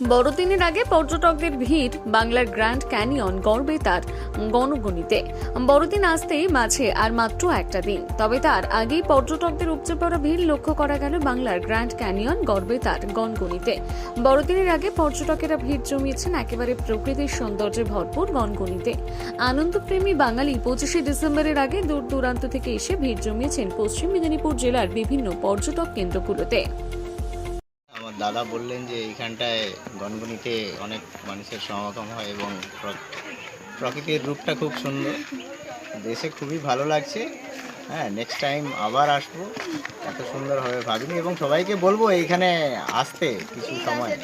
বড়দিনের আগে পর্যটকদের ভিড় বাংলার গ্র্যান্ড ক্যানিয়ন গর্বে তার গণগণিতে। বড়দিন আসতেই মাঝে আর মাত্র একটা দিন। তবে তার আগেই পর্যটকদের উপচে পড়া ভিড় লক্ষ্য করা গেল বাংলার গ্র্যান্ড ক্যানিয়ন গর্বে তার গণগণিতে। বড়দিনের আগে পর্যটকেরা ভিড় জমিয়েছেন একেবারে প্রকৃতির সৌন্দর্যে ভরপুর গণগণিতে। আনন্দপ্রেমী বাঙালি পঁচিশে ডিসেম্বরের আগে দূর দূরান্ত থেকে এসে ভিড় জমিয়েছেন পশ্চিম মেদিনীপুর জেলার বিভিন্ন পর্যটক কেন্দ্রগুলোতে। দাদা বললেন যে এইখানটায় গনগনিতে অনেক মানুষের সমাগম হয় এবং প্র- প্রকৃতির রূপটা খুব সুন্দর। দেশে খুবই ভালো লাগছে। হ্যাঁ নেক্সট টাইম আবার আসব। এত সুন্দর হবে ভাবিনি এবং সবাইকে বলব এইখানে আসতে কিছু সময়।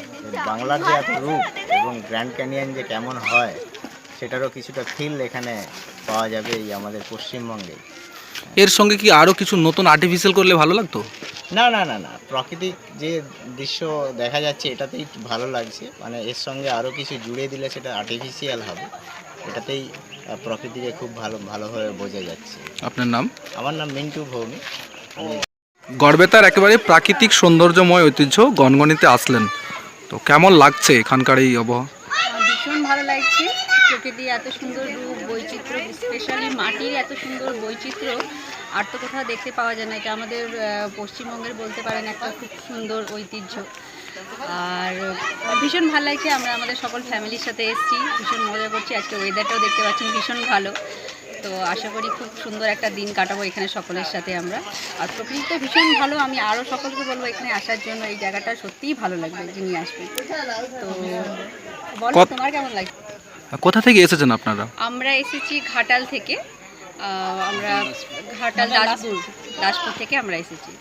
বাংলার যে এত রূপ এবং গ্র্যান্ড ক্যানিয়ন যে কেমন হয়, সেটারও কিছুটা ফিল এখানে পাওয়া যাবে এই আমাদের পশ্চিমবঙ্গে। এর সঙ্গে কি আরও কিছু নতুন আর্টিফিশিয়াল করলে ভালো লাগতো? না না না না। প্রাকৃতিক যে দৃশ্য দেখা যাচ্ছে এটাতেই ভালো লাগছে। মানে এর সঙ্গে আরও কিছু জুড়ে দিলে সেটা আর্টিফিশিয়াল হবে। এটাতেই প্রকৃতিকে খুব ভালো ভালোভাবে বোঝা যাচ্ছে। আপনার নাম? আমার নাম মিন্টু ভৌমি আমি গড়বেতার একেবারে প্রাকৃতিক সৌন্দর্যময় ঐতিহ্য গনগনিতে আসলেন। তো কেমন লাগছে এখানকার এই আবহাওয়া? ভীষণ ভালো লাগছে। প্রকৃতির এত সুন্দর রূপ বৈচিত্র্য স্পেশালি মাটির এত সুন্দর বৈচিত্র্য। আর তো কোথাও দেখতে পাওয়া যায় না। এটা আমাদের পশ্চিমবঙ্গের বলতে পারেন একটা খুব সুন্দর ঐতিহ্য। আর ভীষণ ভালো লাগছে আমরা আমাদের সকল ফ্যামিলির সাথে এসেছি। ভীষণ মজা করছি। আজকে ওয়েদারটাও দেখতে পাচ্ছেন ভীষণ ভালো। তো আশা করি খুব সুন্দর একটা দিন কাটাবো এখানে সকলের সাথে আমরা। আর প্রকৃতি তো ভীষণ ভালো। আমি আরও সকলকে বলব এখানে আসার জন্য এই জায়গাটা সত্যিই ভালো লাগবে যিনি আসবেন। তো বলো তোমার কেমন লাগছে? কোথা থেকে এসেছেন আপনারা? আমরা এসেছি ঘাটাল থেকে। আমরা ঘাটাল দাসপুর দাসপুর থেকে আমরা এসেছি।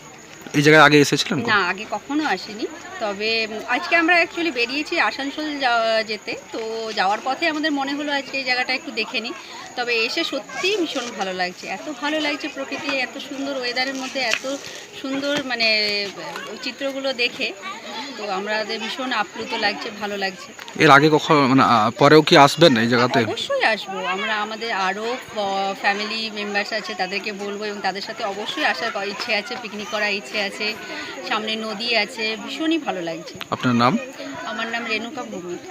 এই জায়গায় আগে এসেছিলেন না আগে কখনো আসিনি। তবে আজকে আমরা অ্যাকচুয়ালি বেরিয়েছি আসানসোল যাওয়া- যেতে। তো যাওয়ার পথে আমাদের মনে হলো আজকে এই জায়গাটা একটু দেখে নিই। তবে এসে সত্যিই ভীষণ ভালো লাগছে। এত ভালো লাগছে প্রকৃতি এত সুন্দর ওয়েদারের মধ্যে এত সুন্দর মানে চিত্রগুলো দেখে। তো আমাদের ভীষণ আপ্লুত লাগছে ভালো লাগছে। এর আগে কখন মানে পরেও কি আসবেন এই জায়গাতে? অবশ্যই আসব। আমরা আমাদের আরও ফ্যামিলি মেম্বার্স আছে তাদেরকে বলব এবং তাদের সাথে অবশ্যই আসার ইচ্ছে আছে পিকনিক করার ইচ্ছে আছে সামনে নদী আছে ভীষণই ভালো লাগছে। আপনার নাম? আমার নাম রেণুকা ভৌমিক।